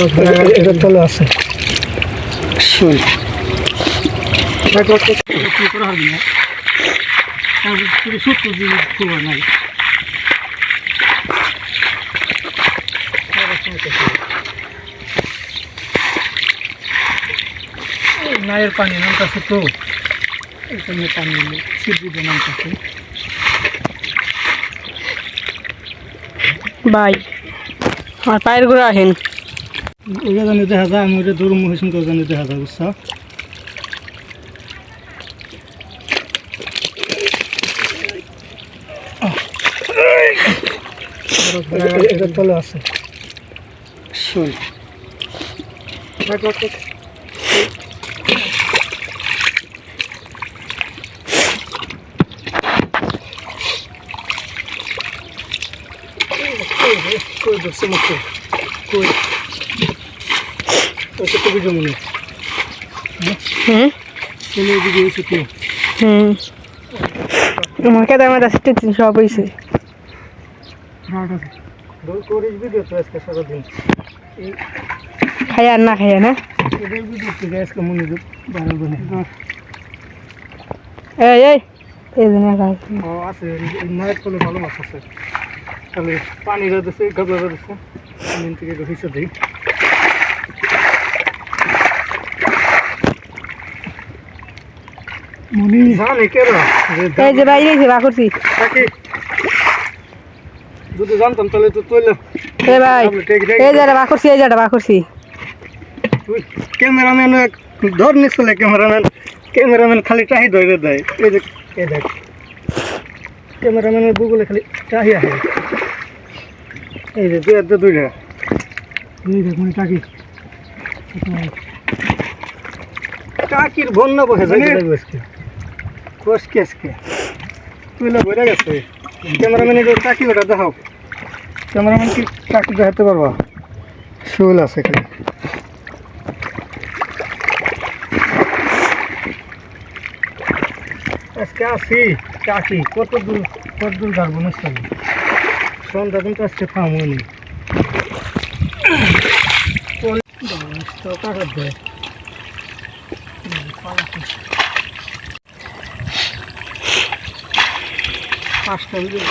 এটা তলে আছে শুন নায়ের পানি নামতেছে তো। এখানে পানি সিদ্ধি নামতেছে। ভাই আমার পায়ের ঘুরে আহেন। ওটা জানি দেখা যায় আমি ওটা দূর মহিষণ করে জানি দেখা যায় বুঝছ তলে আছে শুন মুখে কই ওটা তো বুঝে হুম? তুমি এদিকে এসে কেউ। হুম। আমার কাছে টিচিং সব হয়েছে আর না খাই না? না। এই এই। এই জন্য আছে। মায়ের ফলে ভালো মাছ আছে। তাহলে পানি রয়েছে গাবলা রয়েছে পানি থেকে হিসে দিই মনি জানে কেন এই যে বাইরে যে বা করছি। যদি জানতাম তাহলে তো তৈলে এ ভাই এই যে বা করছি এই যে বা করছি। ক্যামেরাম্যান ধর নিচ্ছিলে ক্যামেরাম্যান। ক্যামেরাম্যান খালি টাহি ধরে দেয়। এই যে এই দেখ। ক্যামেরাম্যানের বুগুলে খালি টাহি আহে এই যে দুই হাতে দুইটা। এই দেখ মানে টাকি টাকির বন্যা বসে যায় কষকে আজকে তুইলে বইরা গেছে। ক্যামেরাম্যানের টাকি ওটা দেখাও ক্যামেরাম্যান কি টাকি দেখাতে পারবা শুল আছে খালি। আজকে আসি চাকি। কত দূর কত দূর যাব না সন্ধ্যা কিন্তু আজকে থামুনি পাঁচটা ভিডিও